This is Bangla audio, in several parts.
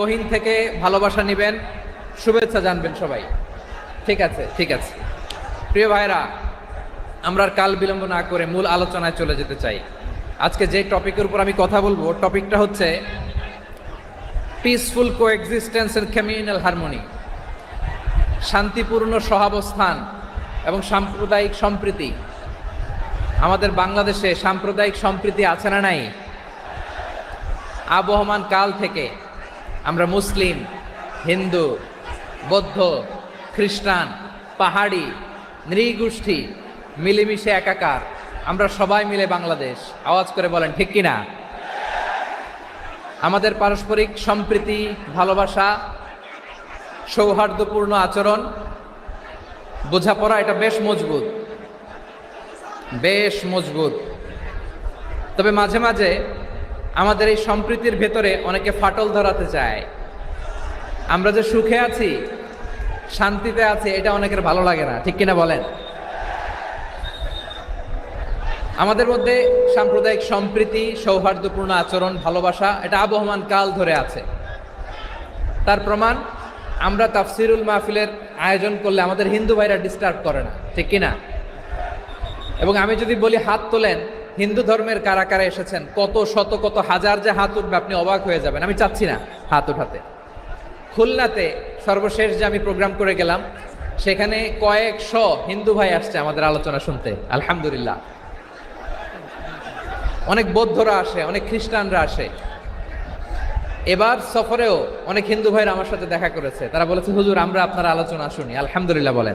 গহীন থেকে ভালোবাসা নেবেন, শুভেচ্ছা জানবেন সবাই। ঠিক আছে ঠিক আছে। প্রিয় ভাইরা আমরা কাল বিলম্ব না করে মূল আলোচনায় চলে যেতে চাই। আজকে যে টপিকের উপর আমি কথা বলব, টপিকটা হচ্ছে peaceful coexistence and communal harmony শান্তিপূর্ণ সহাবস্থান এবং সাম্প্রদায়িক সম্প্রীতি। আমাদের বাংলাদেশে সাম্প্রদায়িক সম্প্রীতি আছে না নাই? আবহমান কাল থেকে আমরা মুসলিম, হিন্দু, বৌদ্ধ, খ্রিস্টান, পাহাড়ি, নৃগোষ্ঠী মিলেমিশে একাকার। আমরা সবাই মিলে বাংলাদেশ। আওয়াজ করে বলেন, ঠিক কিনা? আমাদের পারস্পরিক সম্প্রীতি, ভালোবাসা, সৌহার্দ্যপূর্ণ আচরণ, বোঝাপড়া, এটা বেশ মজবুত। বেশ মজবুত। তবে মাঝে মাঝে আমাদের এই সম্প্রীতির ভেতরে অনেকে ফাটল ধরাতে চায়। আমরা যে সুখে আছি, শান্তিতে আছি, এটা অনেকের ভালো লাগে না, ঠিক কিনা বলেন? আমাদের মধ্যে সাম্প্রদায়িক সম্প্রীতি, সৌহার্দ্যপূর্ণ আচরণ, ভালোবাসা, এটা আবহমান কাল ধরে আছে। তার প্রমাণ, আমরা তাফসিরুল মাহফিলের আয়োজন করলে আমাদের হিন্দু ভাইরা ডিস্টার্ব করে না, ঠিক কিনা? এবং আমি যদি বলি হাত তোলেন হিন্দু ধর্মের কারা কারা এসেছেন? কত শত, কত হাজার যে হাত উঠবে, আপনি অবাক হয়ে যাবেন। আমি চাচ্ছি না হাত উঠাতে। খুলনাতে সর্বশেষ যে আমি প্রোগ্রাম করে গেলাম, সেখানে কয়েকশ হিন্দু ভাই আসছে আমাদের আলোচনা শুনতে। আলহামদুলিল্লাহ। অনেক বৌদ্ধরা আসে, অনেক খ্রিস্টানরা আসে। এবার সফরেও অনেক হিন্দু ভাইরা আমার সাথে দেখা করেছে। তারা বলেছে, হুজুর, আমরা আপনার আলোচনা শুনি। আলহামদুলিল্লাহ বলেন।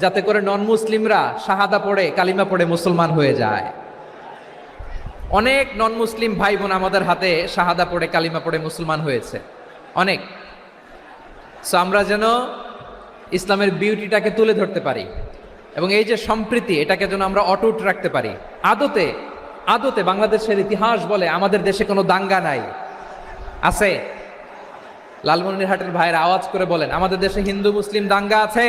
যাতে করে নন মুসলিমরা শাহাদা পড়ে, কালিমা পড়ে মুসলমান হয়ে যায়। অনেক নন মুসলিম ভাই বোন আমাদের হাতে শাহাদা পড়ে, কালিমা পড়ে মুসলমান হয়েছে। অনেক। সো আমরা যেন ইসলামের বিউটিটাকে তুলে ধরতে পারি এবং এই যে সম্প্রীতি, এটাকে যেন আমরা অটুট রাখতে পারি। আদতে আদতে বাংলাদেশের ইতিহাস বলে আমাদের দেশে কোনো দাঙ্গা নাই। আছে? লালমনিরহাটের ভাইয়ের আওয়াজ করে বলেন, আমাদের দেশে হিন্দু, মুসলিম দাঙ্গা আছে?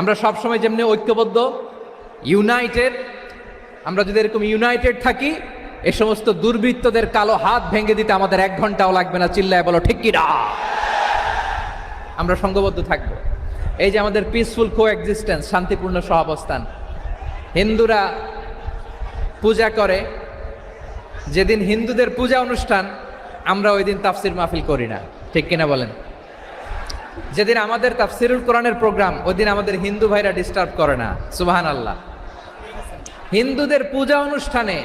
আমরা সবসময় যেমনি ঐক্যবদ্ধ ইউনাইটেড আমরা যদি এরকম ইউনাইটেড থাকি, এ সমস্ত দুর্বৃত্তদের কালো হাত ভেঙে দিতে আমাদের এক ঘন্টাও লাগবে না, চিল্লায় বলো, ঠিক কিনা আমরা সঙ্গবদ্ধ থাকব। এই যে আমাদের পিসফুল কো এক্সিস্টেন্স শান্তিপূর্ণ সহাবস্থান, হিন্দুরা পূজা করে, যেদিন হিন্দুদের পূজা অনুষ্ঠান, আমরা ওই দিন তাফসির মাহফিল করি না। ঠিক কিনা বলেন? যেদিন আমাদের তাফসিরুল কোরআনের প্রোগ্রাম ওই দিন আমাদের হিন্দু ভাইরা ডিস্টার্ব করে না। সুবাহান আল্লাহ হিন্দুদের পূজা অনুষ্ঠানে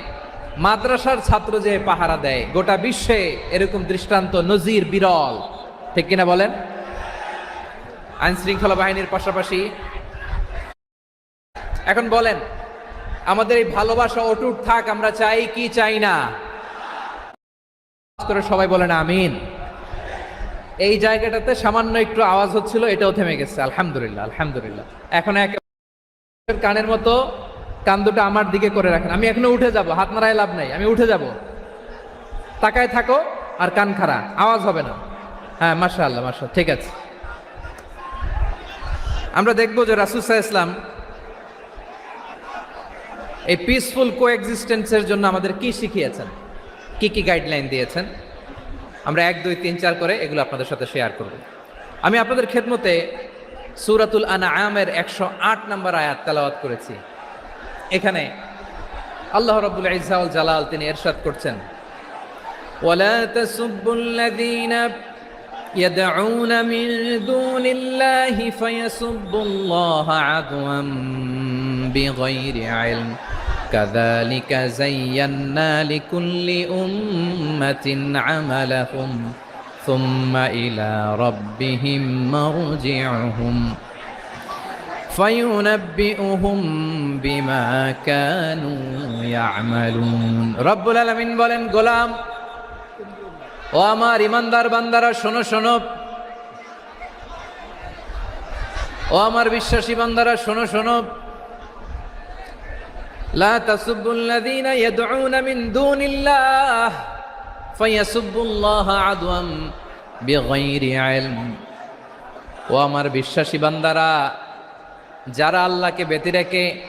মাদ্রাসার ছাত্র যে পাহারা দেয়, গোটা বিশ্বে এরকম দৃষ্টান্ত, নজির, বিরল। ঠিক কিনা বলেন? আইন শৃঙ্খলা বাহিনীর পাশাপাশি। এখন বলেন, আমাদের এই ভালোবাসা অটুট থাক, আমরা চাই কি, চাই না। করে সবাই বলেন আমিন। এই জায়গাটাতে সামান্য একটু আওয়াজ হচ্ছিল, এটাও থেমে গেছে। আলহামদুলিল্লাহ আলহামদুলিল্লাহ। এখন এক কানের মতো কান দুটো আমার দিকে করে রাখেন। আমি এখনও উঠে যাব, হাত নাড়ায় লাভ নাই, আমি উঠে যাব। তাকায় থাকো আর কান খাড়া, আওয়াজ হবে না। হ্যাঁ মাসা আল্লাহ মাসা ঠিক আছে। আমরা দেখব যে রাসুসা ইসলাম এই পিসফুল কো এক্সিস্টেন্সের জন্য আমাদের কি শিখিয়েছেন? কি কি গাইডলাইন দিয়েছেন? আমরা এক দুই তিন চার করে এগুলো আপনাদের সাথে শেয়ার করব আমি আপনাদের খেদমতে সুরাতুল আনা আমের একশো আট নম্বর আয়াত তেলাওয়াত করেছি এখানে আল্লাহ রবুল ইজাউল জালাল তিনি এরশাদ করছেন ولا تسبوا الذين يدعون من دون الله فيسبوا الله عدوا بغير علم كذلك زينا لكل أمة عملهم ثم إلى ربهم مرجعهم فينبئهم بما كانوا يعملون رب العالمين বলেন গোলাম ও আমার ইমানদার বান্দারা শোনো শোনো ও আমার বিশ্বাসী বান্দারা শোনো শোনো লা তাসুবুল্লাযীনা ইয়াদউনা মিন দুনিল্লাহ ফায়াসুবুল্লাহ আদওয়াম বিগাইরি ইলম। ও আমার বিশ্বাসী বান্দারা, যারা আল্লাহকে ব্যতি রেখে,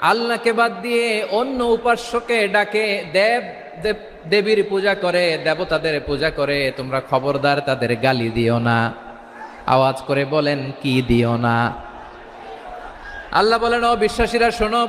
আল্লাহকে বাদ দিয়ে অন্য উপাস্যকে ডাকে, দেব দেব- দেবীর পূজা করে, দেবতাদের পূজা করে, তোমরা খবরদার তাদের গালি দিও না। আওয়াজ করে বলেন, কি দিও না? আল্লাহ বলেন ও বিশ্বাসীরা শোনো